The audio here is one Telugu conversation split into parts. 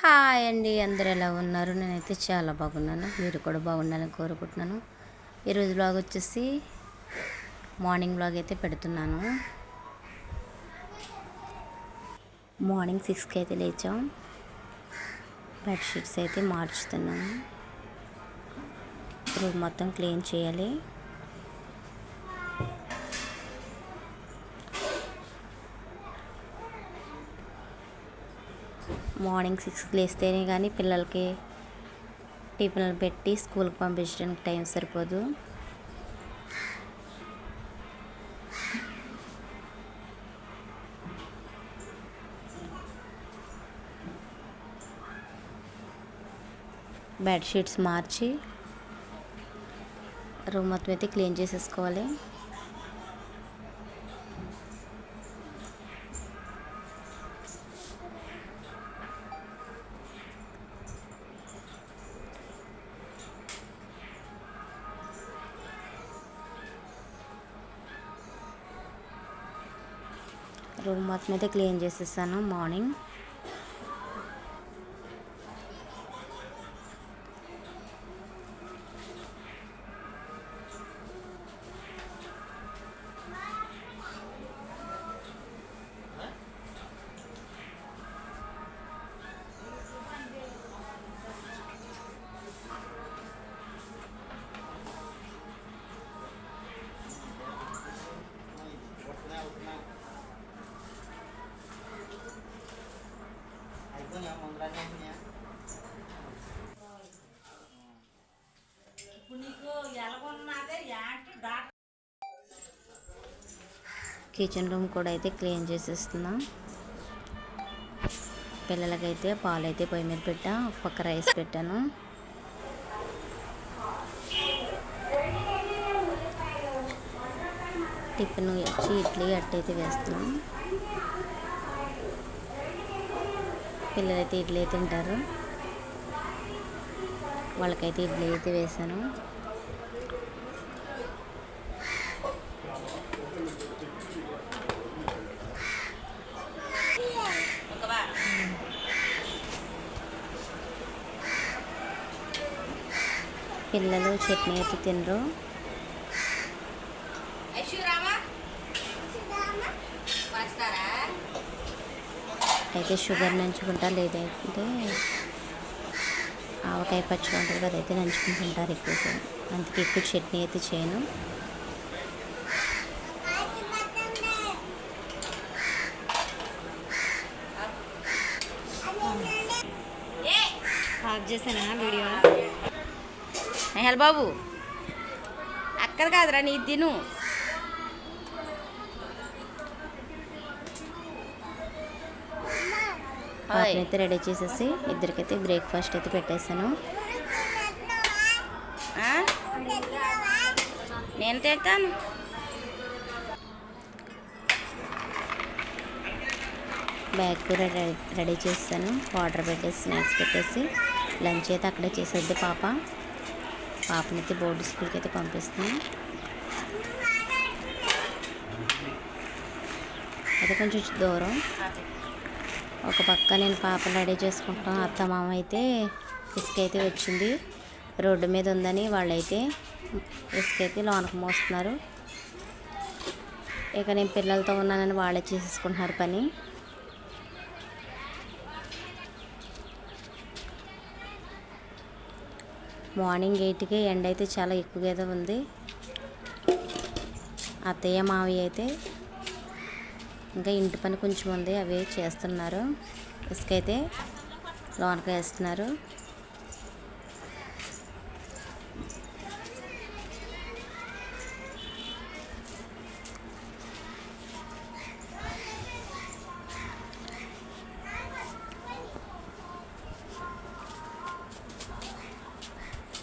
హాయ్ అండి అందరు ఎలా ఉన్నారు? నేనైతే చాలా బాగున్నాను. మీరు కూడా బాగుండాలని కోరుకుంటున్నాను. ఈరోజు బ్లాగ్ వచ్చేసి మార్నింగ్ బ్లాగ్ అయితే పెడుతున్నాను. మార్నింగ్ సిక్స్కి అయితే లేచాం. బెడ్షీట్స్ అయితే మార్చుతున్నాను. రూమ్ మొత్తం క్లీన్ చేయాలి. మార్నింగ్ సిక్స్కి లేస్తేనే కానీ పిల్లలకి టిఫిన్లు పెట్టి స్కూల్కి పంపించడానికి టైం సరిపోదు. బెడ్షీట్స్ మార్చి రూమ్ మొత్తం అయితే క్లీన్ చేసేసుకోవాలి. రూమ్ మొత్తం అయితే క్లీన్ చేసేసాను మార్నింగ్ కిచెన్ రూమ్ కూడా అయితే క్లీన్ చేసేస్తున్నాం. పిల్లలకైతే పాలు అయితే పొయ్యి మీద పెట్టా ఒక పక్క రైస్ పెట్టాను. టిఫిన్ వచ్చి ఇడ్లీ అట్టయితే వేస్తున్నాం. పిల్లలైతే ఇడ్లీ తింటారు. వాళ్ళకైతే ఇడ్లీ అయితే వేసాను పిల్లలు చట్నీ అయితే తినరు. అయితే షుగర్ నంచుకుంటా లేదంటే ఆవకాయ పచ్చడి ఉంటుంది కదా అయితే నంచుకుంటుంటారు ఎక్కువ. అందుకే ఎక్కువ చట్నీ అయితే చేయను. ఆఫ్ చేసానా వీడియో? హలో బాబు. అక్కడ కాదురా నీ తిను అయితే రెడీ చేసేసి ఇద్దరికైతే బ్రేక్ఫాస్ట్ అయితే పెట్టేశాను? నేను తింటాను. బ్యాగ్ కూడా రెడీ రెడీ చేస్తాను. వాటర్ పెట్టేసి స్నాక్స్ పెట్టేసి లంచ్ అయితే అక్కడే చేసేద్ది పాప. పాపనైతే బోర్డు స్కూల్కి అయితే పంపిస్తాను అది కొంచెం దూరం. ఒక పక్క నేను పాపను రెడీ చేసుకుంటాను అత్త మామ అయితే ఇసుక అయితే వచ్చింది. రోడ్డు మీద ఉందని వాళ్ళైతే ఇసుక అయితే లోనకు మోస్తున్నారు. ఇక నేను పిల్లలతో ఉన్నానని వాళ్ళే చేసేసుకుంటున్నారు పని. మార్నింగ్ ఎయిట్కి ఎండ అయితే చాలా ఎక్కువగా ఉంది. అత్తయ్య మావయ్య అయితే ఇంకా ఇంటి పని కొంచెం ఉంది అవి చేస్తున్నారు. ఇసుక అయితే లోనకి వేస్తున్నారు.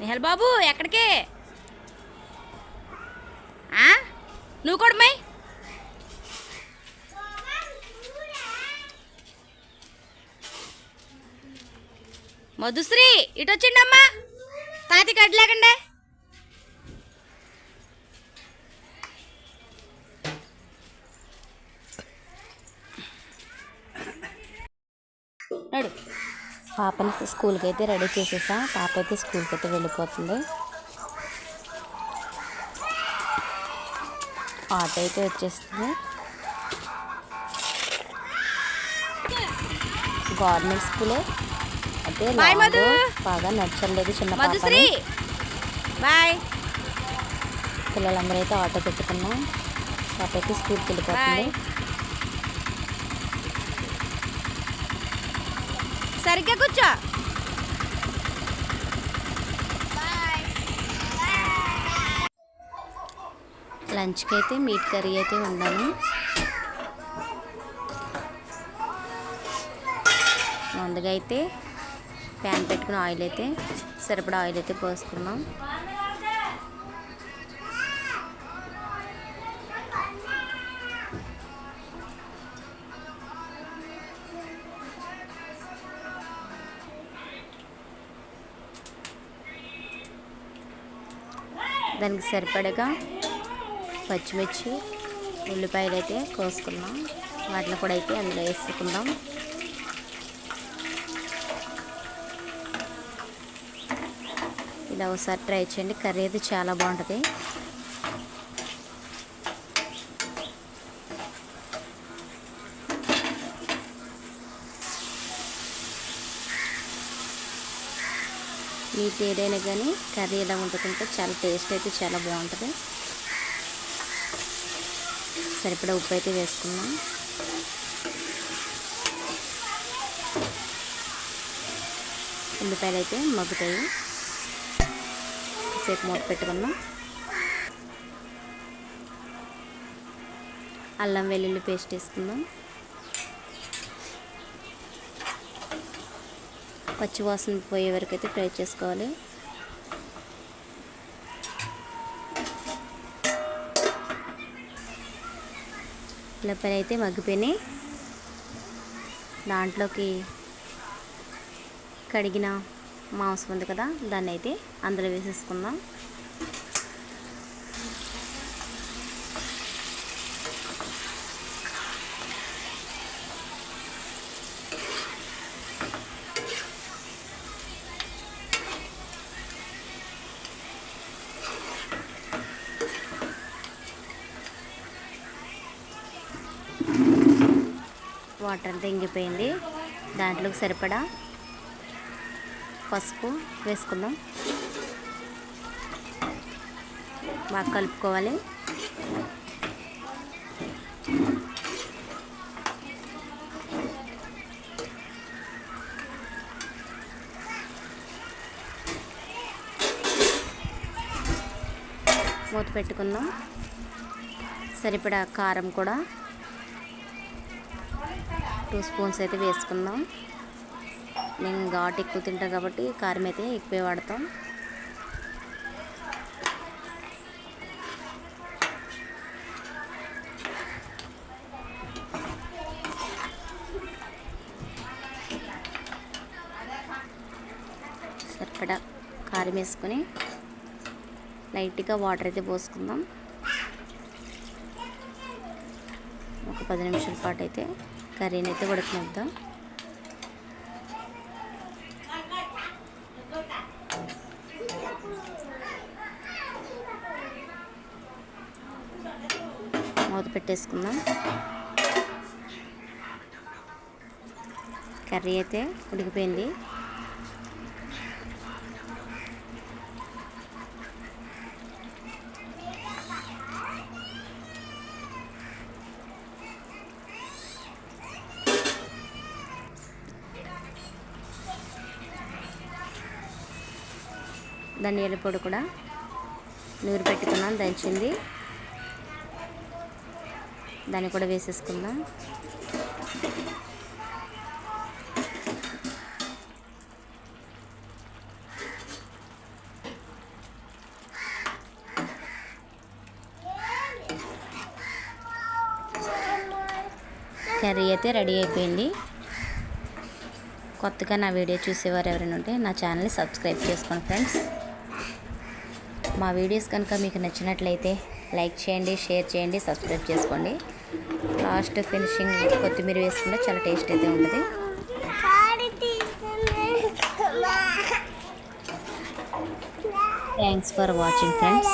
నిహల్ బాబు ఎక్కడికి? ఆ? నువ్వు కూడా మై. మధుశ్రీ ఇటు వచ్చిండమ్మా తాతి కట్టలేకండే పాపని స్కూల్కి అయితే రెడీ చేసేసా. పాప అయితే స్కూల్కి అయితే వెళ్ళిపోతుంది. ఆటో అయితే వచ్చేస్తుంది. గవర్నమెంట్ స్కూలే. అయితే. బాగా నచ్చలేదు చిన్న పాపని. బాయ్ పిల్లలందరూ అయితే ఆటో పెట్టుకున్నాం. పాప అయితే స్కూల్కి వెళ్ళిపోతుంది. సరిగ్గా కూర్చో. లంచ్కి అయితే మీట్ కర్రీ అయితే ఉండాను ముందుగా అయితే ప్యాన్ పెట్టుకుని ఆయిల్ అయితే సరిపడా ఆయిల్ అయితే పోసుకున్నాం. దానికి సరిపడగా పచ్చిమిర్చి ఉల్లిపాయలు అయితే కోసుకున్నాం. వాటిని కూడా అయితే అందులో వేసుకుందాం. ఇలా ఒకసారి ట్రై చేయండి. కర్రీ అయితే చాలా బాగుంటుంది. మీకు ఏదైనా కానీ కర్రీ ఎలా వండుకుంటే చాలా టేస్ట్ అయితే చాలా బాగుంటుంది. సరిపడా ఉప్పు అయితే వేసుకున్నాం ఉల్లిపాయలు అయితే మగ్గుతాయి. సేపు మూత పెట్టుకున్నాం అల్లం వెల్లుల్లి పేస్ట్ వేసుకుందాం. పచ్చివాసన పోయే వరకు అయితే ఫ్రై చేసుకోవాలి. ఉల్లిపాయలు అయితే మగ్గిపోయినాయి. దాంట్లోకి కడిగిన మాంసం ఉంది కదా దాన్ని అయితే అందులో వేసేసుకుందాం. వాటర్ అంతా ఇంగిపోయింది. దాంట్లోకి సరిపడా పసుపు వేసుకుందాం. బాగా కలుపుకోవాలి. మూత పెట్టుకుందాం. సరిపడా కారం కూడా టూ స్పూన్స్ అయితే వేసుకుందాం. నేను ఘాట్ ఎక్కువ తింటాం కాబట్టి కారం అయితే ఎక్కువే వాడతాం. సరిపడా కారం వేసుకొని లైట్గా వాటర్ అయితే పోసుకుందాం. ఒక పది నిమిషాల పాటు అయితే కర్రీని అయితే ఉడకనిద్దాం. మూత పెట్టేసుకుందాం. కర్రీ అయితే ఉడికిపోయింది. ధనియాల పొడి కూడా నూరు పెట్టుకున్నాం దంచింది. దాన్ని కూడా వేసేసుకుందాం. కర్రీ అయితే రెడీ అయిపోయింది. కొత్తగా నా వీడియో చూసేవారు ఎవరైనా ఉంటే నా ఛానల్ని సబ్స్క్రైబ్ చేసుకోండి ఫ్రెండ్స్. మా వీడియోస్ కనుక మీకు నచ్చినట్లయితే లైక్ చేయండి షేర్ చేయండి సబ్స్క్రైబ్ చేసుకోండి. లాస్ట్ ఫినిషింగ్ కొత్తిమీర వేసుకుంటే చాలా టేస్ట్ అయితే ఉంటుంది. Thanks for watching friends